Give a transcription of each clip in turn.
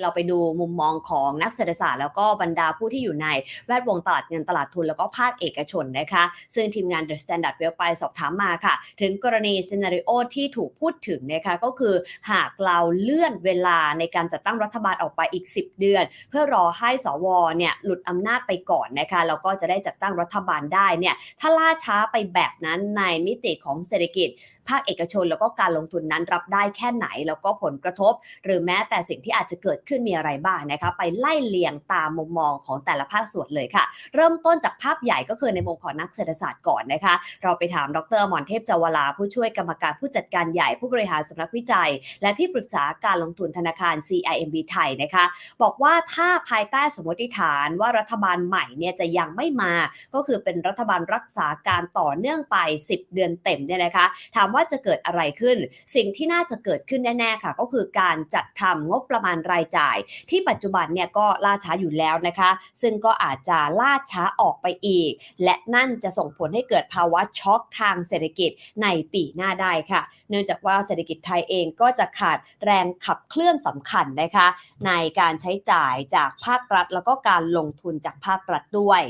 เราไปดูมุมมองของนักเศรษฐศาสตร์แล้วก็บรรดาผู้ที่อยู่ในแวดวงตลาดเงินตลาดทุนแล้วก็ภาคเอกชนนะคะ ซึ่งทีมงาน The Standard Well ไปสอบถามมาค่ะ ถึงกรณีซีนารีโอที่ถูกพูดถึงนะคะก็คือหากเราเลื่อนเวลาในการจัดตั้งรัฐบาลออกไปอีก 10 เดือน เพื่อรอให้สวเนี่ยหลุดอำนาจไปก่อนนะคะแล้วก็จะได้จัดตั้งรัฐบาลได้เนี่ยถ้าล่าช้าไปแบบนั้นในมิติของเศรษฐกิจ ภาคเอกชน แล้วก็การลงทุนนั้นรับได้แค่ไหน แล้วก็ผลกระทบ หรือแม้แต่สิ่งที่อาจจะเกิดขึ้นมีอะไรบ้างนะคะ ไปไล่เลียงตามมุมมองของแต่ละภาคส่วนเลยค่ะ เริ่มต้นจากภาพใหญ่ก็คือในมุมของนักเศรษฐศาสตร์ก่อนนะคะ เราไปถามดรอมรเทพจาวลาผู้ช่วยกรรมการผู้จัดการใหญ่ผู้บริหารสำนักวิจัย และที่ปรึกษาการลงทุนธนาคาร CIMB ไทยนะคะ บอกว่าถ้าภายใต้สมมติฐานว่ารัฐบาลใหม่เนี่ยจะยังไม่มา ก็คือเป็นรัฐบาลรักษาการต่อเนื่องไป 10 เดือนเต็มเนี่ยนะคะ ถามว่า่าจะเกิดอะไรขึ้น สิ่งที่น่าจะเกิดขึ้นแน่ๆค่ะ ก็คือการจัดทำงบประมาณรายจ่าย ที่ปัจจุบันเนี่ยก็ล่าช้าอยู่แล้วนะคะ ซึ่งก็อาจจะล่าช้าออกไปอีก และนั่นจะส่งผลให้เกิดภาวะช็อกทางเศรษฐกิจในปีหน้าได้ค่ะ เนื่องจากว่าเศรษฐกิจไทยเองก็จะขาดแรงขับเคลื่อนสำคัญนะคะ ในการใช้จ่ายจากภาครัฐ แล้วก็การลงทุนจากภาครัฐด้วย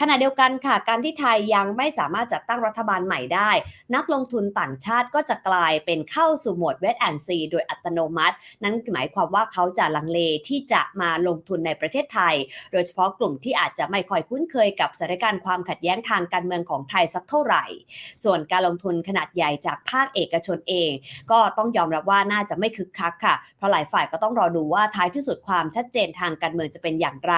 ขณะเดียวกันค่ะ การที่ไทยยังไม่สามารถจัดตั้งรัฐบาลใหม่ได้ นักลงทุนต่างชาติก็จะกลายเป็นเข้าสู่โหมดเวทแอนซีโดยอัตโนมัติ นั่นหมายความว่าเขาจะลังเลที่จะมาลงทุนในประเทศไทย โดยเฉพาะกลุ่มที่อาจจะไม่ค่อยคุ้นเคยกับสถานการณ์ความขัดแย้งทางการเมืองของไทยสักเท่าไหร่ ส่วนการลงทุนขนาดใหญ่จากภาคเอกชนเอง ก็ต้องยอมรับว่าน่าจะไม่คึกคักค่ะ เพราะหลายฝ่ายก็ต้องรอดูว่าท้ายที่สุดความชัดเจนทางการเมืองจะเป็นอย่างไร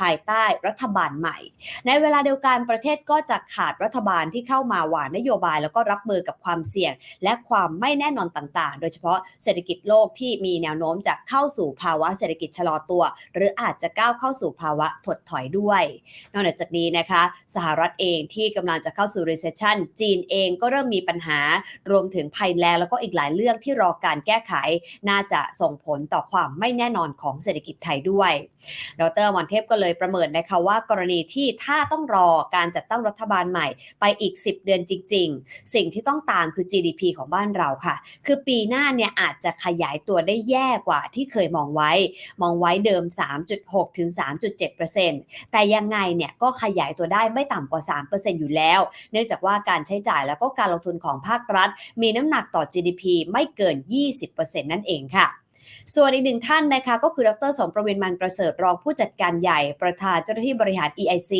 ภายใต้รัฐบาลใหม่ ในเวลาเดียวกันประเทศก็จะขาดรัฐบาลที่เข้ามาหวานนโยบายแล้วก็รับมือกับความเสี่ยงและความไม่แน่นอนต่างๆ โดยเฉพาะเศรษฐกิจโลกที่มีแนวโน้มจะเข้าสู่ภาวะเศรษฐกิจชะลอตัว หรืออาจจะก้าวเข้าสู่ภาวะถดถอยด้วย นอกจากนี้นะคะ สหรัฐเองที่กำลังจะเข้าสู่ recession จีนเองก็เริ่มมีปัญหารวมถึงภัยแล้งแล้วก็อีกหลายเรื่องที่รอการแก้ไข น่าจะส่งผลต่อความไม่แน่นอนของเศรษฐกิจไทยด้วย ดรมอนเทพก็เลยประเมินนะคะว่ากรณีที่ถ้าต้องรอการจัดตั้งรัฐบาลใหม่ไปอีก 10 เดือนจริง ๆ สิ่งที่ต้องตามคือจ GDP ของบ้านเราค่ะ คือปีหน้าเนี่ยอาจจะขยายตัวได้แย่กว่าที่เคยมองไว้ มองไว้เดิม 3.6 ถึง 3.7%แต่ยังไงเนี่ยก็ขยายตัวได้ไม่ต่ำกว่า 3%อยู่แล้ว เนื่องจากว่าการใช้จ่ายแล้วก็การลงทุนของภาครัฐ มีน้ำหนักต่อ GDP ไม่เกิน 20%นั่นเองค่ะ ส่วนอีกหนึ่งท่านนะคะก็คือดรสมประเวินมันประเสริฐรองผู้จัดการใหญ่ประธานเจ้าหน้าที่บริหาร EIC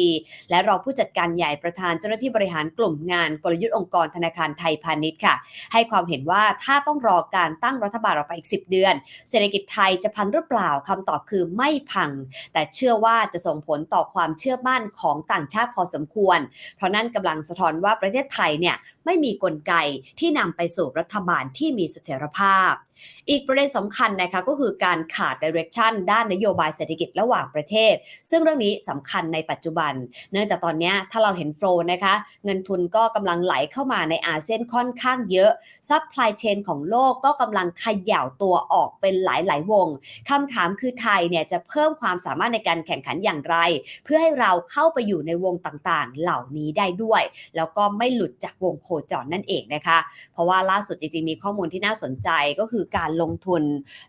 และรองผู้จัดการใหญ่ประธานเจ้าหน้าที่บริหารกลุ่มงานกลยุทธ์องค์กรธนาคารไทยพาณิชย์ค่ะ ให้ความเห็นว่าถ้าต้องรอการตั้งรัฐบาลออกไปอีก 10 เดือน เศรษฐกิจไทยจะพังหรือเปล่าคำตอบคือไม่พัง แต่เชื่อว่าจะส่งผลต่อความเชื่อมั่นของต่างชาติพอสมควร เพราะนั่นกำลังสะท้อนว่าประเทศไทยเนี่ยไม่มีกลไกที่นำไปสู่รัฐบาลที่มีเสถียรภาพ อีกประเด็นสำคัญนะคะก็คือการขาด direction ด้านนโยบายเศรษฐกิจระหว่างประเทศ ซึ่งเรื่องนี้สำคัญในปัจจุบัน เนื่องจากตอนนี้ถ้าเราเห็นโฟลนะคะ เงินทุนก็กำลังไหลเข้ามาในอาเซียนค่อนข้างเยอะซัพพลายเชนของโลกก็กำลังขย่าตัวออกเป็นหลาย ๆ วงคำถามคือไทยเนี่ยจะเพิ่มความสามารถในการแข่งขันอย่างไร เพื่อให้เราเข้าไปอยู่ในวงต่าง ๆ เหล่านี้ได้ด้วย แล้วก็ไม่หลุดจากวงโคจรนั่นเองนะคะ เพราะว่าล่าสุดจริง ๆ มีข้อมูลที่น่าสนใจก็คือการลงทุน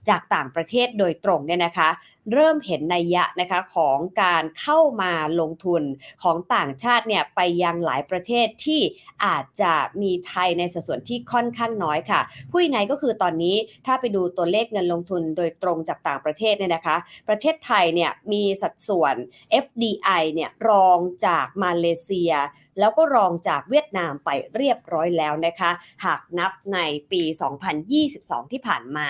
จากต่างประเทศโดยตรงเนี่ยนะคะ เริ่มเห็นนัยยะนะคะของการเข้ามาลงทุนของต่างชาติเนี่ยไปยังหลายประเทศที่อาจจะมีไทยในสัดส่วนที่ค่อนข้างน้อยค่ะพูดยังไงก็คือตอนนี้ถ้าไปดูตัวเลขเงินลงทุนโดยตรงจากต่างประเทศเนี่ยนะคะ ประเทศไทยเนี่ยมีสัดส่วน FDI เนี่ยรองจากมาเลเซีย แล้วก็รองจากเวียดนามไปเรียบร้อยแล้วนะคะ หากนับในปี 2022 ที่ผ่านมา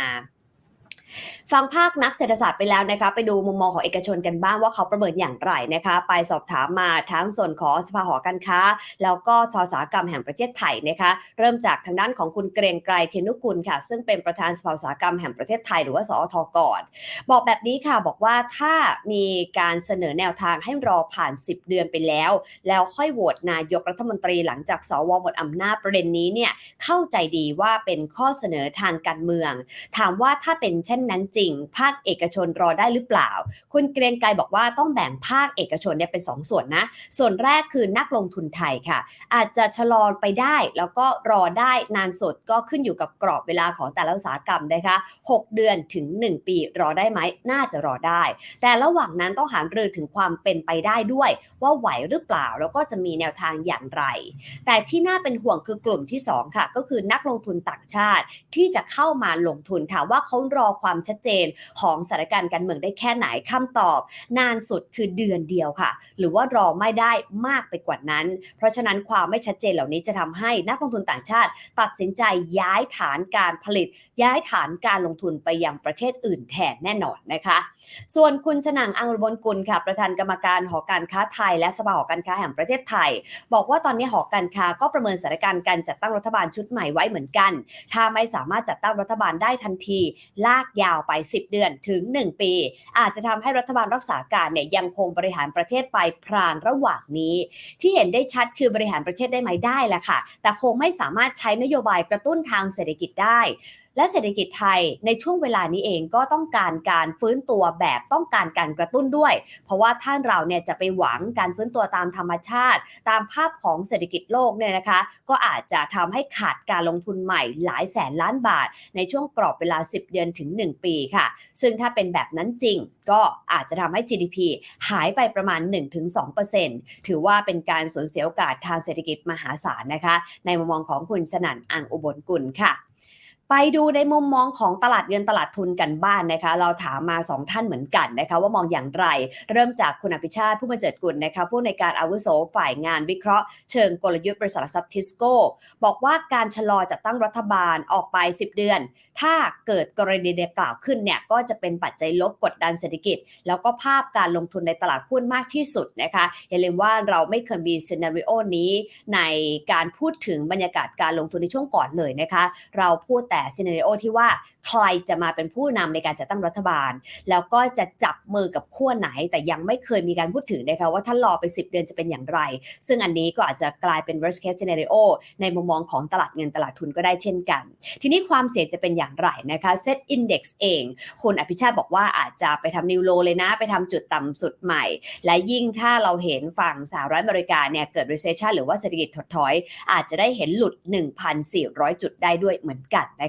ฟังภาคนักเศรษฐศาสตร์ไปแล้วนะคะไปดูมุมมองของเอกชนกันบ้างว่าเขาประเมินอย่างไรนะคะไปสอบถามมาทั้งส่วนของสภาหอการค้า แล้วก็สสากรรมแห่งประเทศไทยนะคะเริ่มจากทางด้านของคุณเกรียงไกรเทนุกุลค่ะ ซึ่งเป็นประธานสภาอุตสาหกรรมแห่งประเทศไทยหรือว่าสอทก่อน บอกแบบนี้ค่ะบอกว่าถ้ามีการเสนอแนวทางให้รอผ่าน 10 เดือนไปแล้ว แล้วค่อยโหวตนายกรัฐมนตรีหลังจากสวหมดอำนาจประเด็นนี้เนี่ยเข้าใจดีว่าเป็นข้อเสนอทางการเมือง ถามว่าถ้าเป็นเช่นนนั้นจริง ภาคเอกชนรอได้หรือเปล่า คุณเกรียงไกรบอกว่าต้องแบ่งภาคเอกชนเนี่ยเป็น 2 ส่วนนะ ส่วนแรกคือนักลงทุนไทยค่ะ อาจจะชะลอไปได้แล้วก็รอได้นานสดก็ขึ้นอยู่กับกรอบเวลาของแต่ละอุตสาหกรรมนะคะ 6 เดือนถึง 1 ปีรอได้ไหมน่าจะรอได้ แต่ระหว่างนั้นต้องหารือถึงความเป็นไปได้ด้วย ว่าไหวหรือเปล่าแล้วก็จะมีแนวทางอย่างไร แต่ที่น่าเป็นห่วงคือกลุ่มที่ 2 ค่ะ ก็คือนักลงทุนต่างชาติที่จะเข้ามาลงทุนถามว่าเขารอความความชัดเจนของสถานการณ์การเมืองได้แค่ไหนคำตอบ นานสุดคือเดือนเดียวค่ะ หรือว่ารอไม่ได้มากไปกว่านั้น เพราะฉะนั้นความไม่ชัดเจนเหล่านี้จะทำให้นักลงทุนต่างชาติ ตัดสินใจย้ายฐานการผลิต ย้ายฐานการลงทุนไปยังประเทศอื่นแทนแน่นอนนะคะ ส่วนคุณสนั่งอังรุบลกุลค่ะ ประธานกรรมการหอการค้าไทย และสภาหอการค้าแห่งประเทศไทย บอกว่าตอนนี้หอการค้าก็ประเมินสถานการณ์การจัดตั้งรัฐบาลชุดใหม่ไว้เหมือนกัน ถ้าไม่สามารถจัดตั้งรัฐบาลได้ทันที ลากยาวไป 10 เดือนถึง 1 ปี อาจจะทำให้รัฐบาลรักษาการเนี่ยยังคงบริหารประเทศไปพรางระหว่างนี้ ที่เห็นได้ชัดคือบริหารประเทศได้ไหมได้แหละค่ะ แต่คงไม่สามารถใช้นโยบายกระตุ้นทางเศรษฐกิจได้และเศรษฐกิจไทยในช่วงเวลานี้เองก็ต้องการการฟื้นตัวแบบต้องการการกระตุ้นด้วย เพราะว่าท่านเราเนี่ยจะไปหวังการฟื้นตัวตามธรรมชาติ ตามภาพของเศรษฐกิจโลกเนี่ยนะคะ ก็อาจจะทำให้ขาดการลงทุนใหม่หลายแสนล้านบาท ในช่วงกรอบเวลา 10 เดือนถึง 1 ปีค่ะ ซึ่งถ้าเป็นแบบนั้นจริง ก็อาจจะทำให้ GDP หายไปประมาณ 1-2%ถือว่าเป็นการสูญเสียโอกาสทางเศรษฐกิจมหาศาลนะคะ ในมุมมองของคุณสนั่นอังอุบลกุลค่ะ ไปดูในมุมมองของตลาดเงินตลาดทุนกันบ้านนะคะ เราถามมา 2 ท่านเหมือนกันนะคะ ว่ามองอย่างไร เริ่มจากคุณอภิชาติผู้บันเจิดกุลนะคะผู้ในการอาวุโสฝ่ายงานวิเคราะห์ เชิงกลยุทธ์บริษัทหลักทรัพย์ทิสโก้บอกว่าการชะลอจัดตั้งรัฐบาลออกไป 10 เดือน ถ้าเกิดกรณีดังกล่าวขึ้นเนี่ยก็จะเป็นปัจจัยลบกดดันเศรษฐกิจ แล้วก็ภาพการลงทุนในตลาดหุ้นมากที่สุดนะคะอย่าลืมว่าเราไม่เคยมีซีนารีโอนี้ในการพูดถึงบรรยากาศการลงทุนในช่วงก่อนเลยนะคะ เราพูดแต่แต่ซีนารีโอที่ว่าใครจะมาเป็นผู้นำในการจัดตั้งรัฐบาล แล้วก็จะจับมือกับขั้วไหน แต่ยังไม่เคยมีการพูดถึงนะคะว่าถ้ารอไป 10 เดือนจะเป็นอย่างไร ซึ่งอันนี้ก็อาจจะกลายเป็น worst case scenario ในมุมมองของตลาดเงินตลาดทุนก็ได้เช่นกัน ทีนี้ความเสี่ยงจะเป็นอย่างไรนะคะ Set Index เองคุณอภิชาติบอกว่าอาจจะไปทำนิวโลเลยนะ ไปทำจุดต่ำสุดใหม่ และยิ่งถ้าเราเห็นฝั่งสหรัฐอเมริกาเนี่ยเกิด recession หรือว่าเศรษฐกิจถดถอย อาจจะได้เห็นหลุด 1,400 จุดได้ด้วยเหมือนกันนะ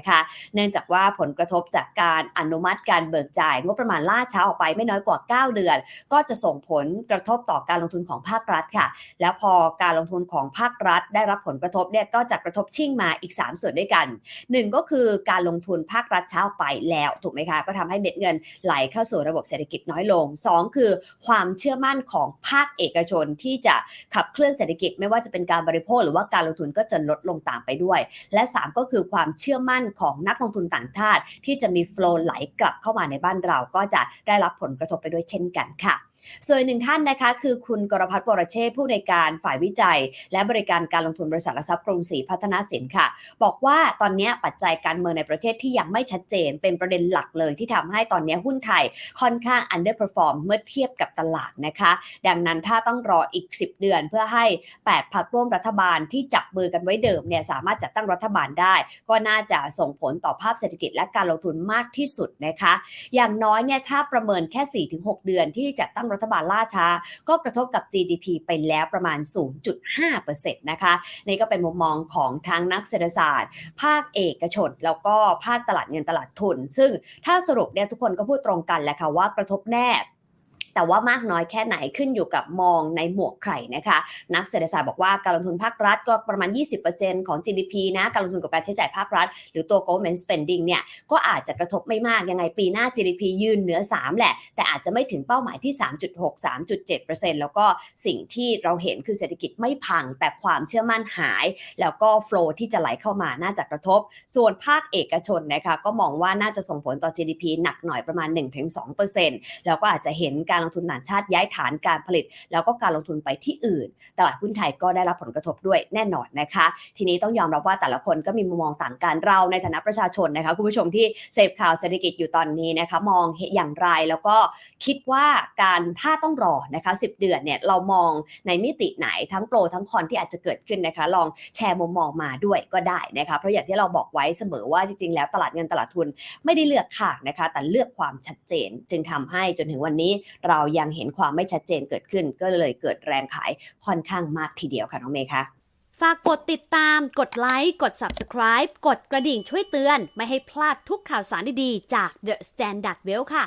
คะเนื่องจากว่าผลกระทบจากการอนุมัติการเบิกจ่าย งบประมาณล่าช้าออกไปไม่น้อยกว่า 9 เดือน ก็จะส่งผลกระทบต่อการลงทุนของภาครัฐค่ะ แล้วพอการลงทุนของภาครัฐ ได้รับผลกระทบเนี่ยก็จะกระทบชิ่งมาอีก 3 ส่วนด้วยกัน 1 ก็คือการลงทุนภาครัฐช้าออกไปแล้วถูกไหมคะก็ทำให้เม็ดเงินไหลเข้าสู่ระบบเศรษฐกิจน้อยลง 2 คือความเชื่อมั่นของภาคเอกชนที่จะขับเคลื่อนเศรษฐกิจไม่ว่าจะเป็นการบริโภค หรือว่าการลงทุนก็จะลดลงตามไปด้วย และ 3 ก็คือความเชื่อมั่นของนักลงทุนต่างชาติ ที่จะมีโฟล์ไหลกลับเข้ามาในบ้านเราก็จะได้รับผลกระทบไปด้วยเช่นกันค่ะ ส่วนหนึ่งท่านนะคะ คือคุณกรพัฒน์วรเชษผู้ในการฝ่ายวิจัย และบริการการลงทุนบริษัทหลักทรัพย์กรุงศรีพัฒนาสินค่ะ บอกว่าตอนนี้ปัจจัยการเมืองในประเทศที่ยังไม่ชัดเจน เป็นประเด็นหลักเลยที่ทำให้ตอนนี้หุ้นไทยค่อนข้าง underperform เมื่อเทียบกับตลาดนะคะ ดังนั้นถ้าต้องรออีก 10 เดือนเพื่อให้ 8พรรคร่วมรัฐบาลที่จับมือกันไว้เดิมเนี่ยสามารถจัดตั้งรัฐบาลได้ ก็น่าจะส่งผลต่อภาพเศรษฐกิจและการลงทุนมากที่สุดนะคะ อย่างน้อยเนี่ยถ้าประเมินแค่ 4-6 เดือนที่จัดตั้งรัฐบาลล่าช้า ก็กระทบกับ GDP ไปแล้วประมาณ 0.5%นะคะนี่ก็เป็นมุมมองของทางนักเศรษฐศาสตร์ ภาคเอกชน แล้วก็ภาคตลาดเงินตลาดทุน ซึ่งถ้าสรุปเนี่ยทุกคนก็พูดตรงกันแหละค่ะว่ากระทบแน่ แต่ว่ามากน้อยแค่ไหนขึ้นอยู่กับมองในหมวกใครนะคะ นักเศรษฐศาสตร์บอกว่าการลงทุนภาครัฐก็ประมาณ 20%ของ GDP นะการลงทุนกับการใช้จ่ายภาครัฐ หรือตัว government spending เนี่ยก็อาจจะกระทบไม่มากยังไงปีหน้า GDP ยืนเหนือ 3 แหละ แต่อาจจะไม่ถึงเป้าหมายที่ 3.6 3.7%แล้วก็สิ่งที่เราเห็นคือเศรษฐกิจไม่พังแต่ความเชื่อมั่นหาย แล้วก็ flow ที่จะไหลเข้ามาน่าจะกระทบ ส่วนภาคเอกชนนะคะก็มองว่าน่าจะส่งผลต่อ GDP หนักหน่อยประมาณ 1-2%แล้วก็อาจจะเห็นการลงทุนต่างชาติย้ายฐานการผลิต แล้วก็การลงทุนไปที่อื่น ตลาดหุ้นไทยก็ได้รับผลกระทบด้วยแน่นอนนะคะ ทีนี้ต้องยอมรับว่าแต่ละคนก็มีมุมมองต่างกันเราในฐานะประชาชนนะคะคุณผู้ชมที่เสพข่าวเศรษฐกิจอยู่ตอนนี้นะคะมองอย่างไรแล้วก็คิดว่าการถ้าต้องรอนะคะ10 เดือนเนี่ยเรามองในมิติไหนทั้งโปรทั้งคอนที่อาจจะเกิดขึ้นนะคะ ลองแชร์มุมมองมาด้วยก็ได้นะคะเพราะอย่างที่เราบอกไว้เสมอว่าจริงๆแล้วตลาดเงินตลาดทุนไม่ได้เลือกข้างนะคะ แต่เลือกความชัดเจน จึงทำให้จนถึงวันนี้เรายังเห็นความไม่ชัดเจนเกิดขึ้น ก็เลยเกิดแรงขายค่อนข้างมากทีเดียวค่ะน้องเมย์คะฝากกดติดตาม กดไลค์ กด Subscribe กดกระดิ่งช่วยเตือน ไม่ให้พลาดทุกข่าวสารดีๆ จาก The Standard Well ค่ะ